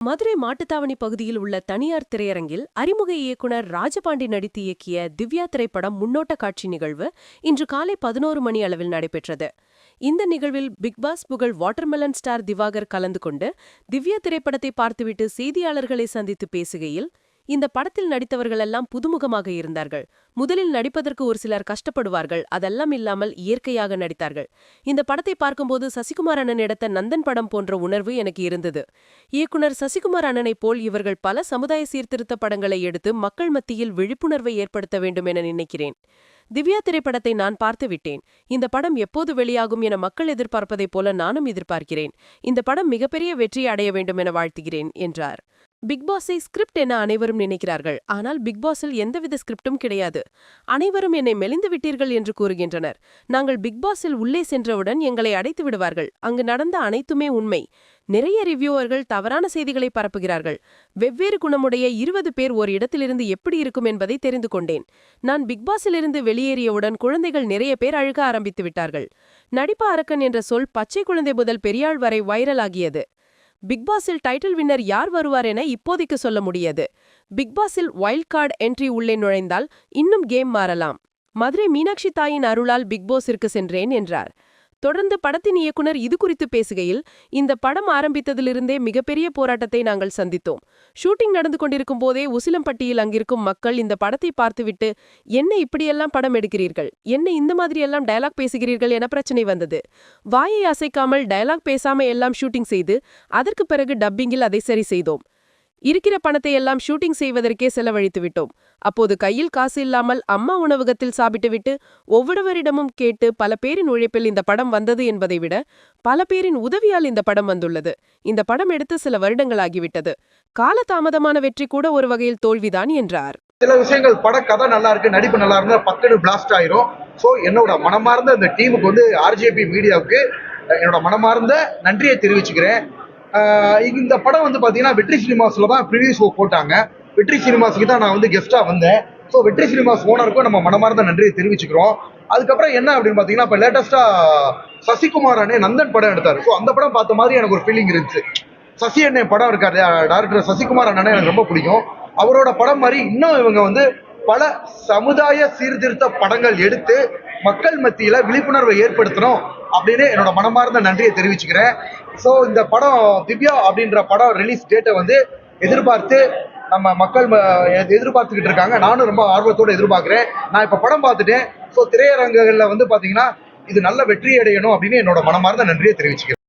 மதுரை மாட்டுத்தாவணி பகுதியில் உள்ள தனியார் திரையரங்கில் அறிமுக இயக்குனர் ராஜபாண்டி நடித்து இயக்கிய திவ்யா திரைப்படம் முன்னோட்ட காட்சி நிகழ்வு இன்று காலை பதினோரு மணி அளவில் நடைபெற்றது. இந்த நிகழ்வில் பிக்பாஸ் புகழ் வாட்டர்மெலன் ஸ்டார் திவாகர் கலந்து கொண்டு திவ்யா திரைப்படத்தை பார்த்துவிட்டு செய்தியாளர்களை சந்தித்து பேசுகையில் இந்த படத்தில் நடித்தவர்கள் எல்லாம் புதுமுகமாக இருந்தார்கள். முதலில் நடிப்பதற்கு ஒரு சிலர் கஷ்டப்படுவார்கள். அதெல்லாம் இல்லாமல் இயற்கையாக நடித்தார்கள். இந்த படத்தை பார்க்கும்போது சசிகுமார் அண்ணன் எடுத்த நந்தன் படம் போன்ற உணர்வு எனக்கு இருந்தது. இயக்குனர் சசிகுமார் அண்ணனைப் போல் இவர்கள் பல சமுதாய சீர்திருத்த படங்களை எடுத்து மக்கள் மத்தியில் விழிப்புணர்வை ஏற்படுத்த வேண்டும் என நினைக்கிறேன். திவ்யா திரைப்படத்தை நான் பார்த்து விட்டேன். இந்த படம் எப்போது வெளியாகும் என மக்கள் எதிர்பார்ப்பதைப் போல நானும் எதிர்பார்க்கிறேன். இந்த படம் மிகப்பெரிய வெற்றி அடைய வேண்டும் என வாழ்த்துகிறேன் என்றார். பிக் பாஸை ஸ்கிரிப்ட் என அனைவரும் நினைக்கிறார்கள். ஆனால் பிக் பாஸில் எந்தவித ஸ்கிரிப்டும் கிடையாது. அனைவரும் என்னை மெலிந்து விட்டீர்கள் என்று கூறுகின்றனர். நாங்கள் பிக் பாஸில் உள்ளே சென்றவுடன் எங்களை அடைத்து விடுவார்கள். அங்கு நடந்த அனைத்துமே உண்மை. நிறைய ரிவ்யூவர்கள் தவறான செய்திகளை பரப்புகிறார்கள். வெவ்வேறு குணமுடைய இருபது பேர் ஒரு இடத்திலிருந்து எப்படி இருக்கும் என்பதை தெரிந்து கொண்டேன். நான் பிக்பாஸிலிருந்து வெளியேறியவுடன் குழந்தைகள் நிறைய பேர் அழுக ஆரம்பித்து விட்டார்கள். நடிப்பு அரக்கன் என்ற சொல் பச்சை குழந்தை முதல் பெரியாள் வரை பிக்பாஸில் டைட்டில் வின்னர் யார் வருவார் என இப்போதைக்கு சொல்ல முடியாது. பிக்பாஸில் வைல்ட் கார்டு என்ட்ரி உள்ளே நுழைந்தால் இன்னும் கேம் மாறலாம். மதுரை மீனாட்சி தாயின் அருளால் பிக்பாஸிற்கு சென்றேன் என்றார். தொடர்ந்து படத்தின் இயக்குனர் இது குறித்து பேசுகையில் இந்த படம் ஆரம்பித்ததிலிருந்தே மிகப்பெரிய போராட்டத்தை நாங்கள் சந்தித்தோம். ஷூட்டிங் நடந்து கொண்டிருக்கும் போதே உசிலம்பட்டியில் அங்கிருக்கும் மக்கள் இந்த படத்தை பார்த்துவிட்டு என்ன இப்படியெல்லாம் படம் எடுக்கிறீர்கள்? என்ன இந்த மாதிரியெல்லாம் டயலாக் பேசுகிறீர்கள் என பிரச்சனை வந்தது. வாயை அசைக்காமல் டயலாக் பேசாம எல்லாம் ஷூட்டிங் செய்து அதற்கு பிறகு டப்பிங்கில் அதை சரி செய்தோம். இருக்கிற பணத்தை எல்லாம் ஷூட்டிங் செய்வதற்கே செலவழித்து விட்டோம். அப்போது கையில் காசு இல்லாமல் அம்மா உணவகத்தில் சாப்பிட்டுவிட்டு ஒவ்வொருவரிடமும் கேட்டு பல பேரின் உழைப்பில் இந்த படம் வந்தது என்பதை விட பல பேரின் உதவியால் இந்த படம் வந்துள்ளது. இந்த படம் எடுத்து சில வருடங்களாகிவிட்டது. காலதாமதமான வெற்றி கூட ஒரு வகையில் தோல்விதான் என்றார். சில விஷயங்கள் பட கதை நல்லா இருக்கு நடிப்பு நல்லா இருந்தா பக்கத்து பிளாஸ்ட் ஆயிரும். ஸோ என்னோட மனமார்ந்த இந்த டீமுக்கு வந்து ஆர்ஜேபி மீடியாவுக்கு என்னோட மனமார்ந்த நன்றியை தெரிவிச்சுக்கிறேன். இந்த படம் வந்து பார்த்தீங்கன்னா வெற்றி சினிமாஸில் தான் ப்ரிவியூ ஷோ போட்டாங்க. வெற்றி சினிமாஸுக்கு தான் நான் வந்து கெஸ்ட்டாக வந்தேன். ஸோ வெற்றி சினிமாஸ் ஓனருக்கும் நம்ம மனமார்ந்த நன்றியை தெரிவிச்சுக்கிறோம். அதுக்கப்புறம் என்ன அப்படின்னு பார்த்தீங்கன்னா இப்போ லேட்டஸ்ட்டாக சசிகுமார் அண்ணே நந்தன் படம் எடுத்தார். ஸோ அந்த படம் பார்த்த மாதிரி எனக்கு ஒரு ஃபீலிங் இருந்துச்சு. சசி அண்ணே படம் இருக்கார் டேரக்டர் சசிகுமார் அண்ணனை எனக்கு ரொம்ப பிடிக்கும். அவரோட படம் மாதிரி இன்னும் இவங்க வந்து பல சமுதாய சீர்திருத்த படங்கள் எடுத்து மக்கள் மத்தியில் விழிப்புணர்வை ஏற்படுத்தணும் அப்படின்னு என்னோட மனமார்ந்த நன்றியை தெரிவிச்சுக்கிறேன். ஸோ இந்த படம் திவ்யா அப்படின்ற படம் ரிலீஸ் டேட்டை வந்து எதிர்பார்த்து நம்ம மக்கள் ம- எதிர்பார்த்துக்கிட்டு இருக்காங்க. நானும் ரொம்ப ஆர்வத்தோடு எதிர்பார்க்குறேன். நான் இப்போ படம் பார்த்துட்டேன். ஸோ திரையரங்குகளில் வந்து பார்த்தீங்கன்னா இது நல்ல வெற்றி அடையணும் அப்படின்னு என்னோட மனமார்ந்த நன்றியை தெரிவிச்சுக்கிறேன்.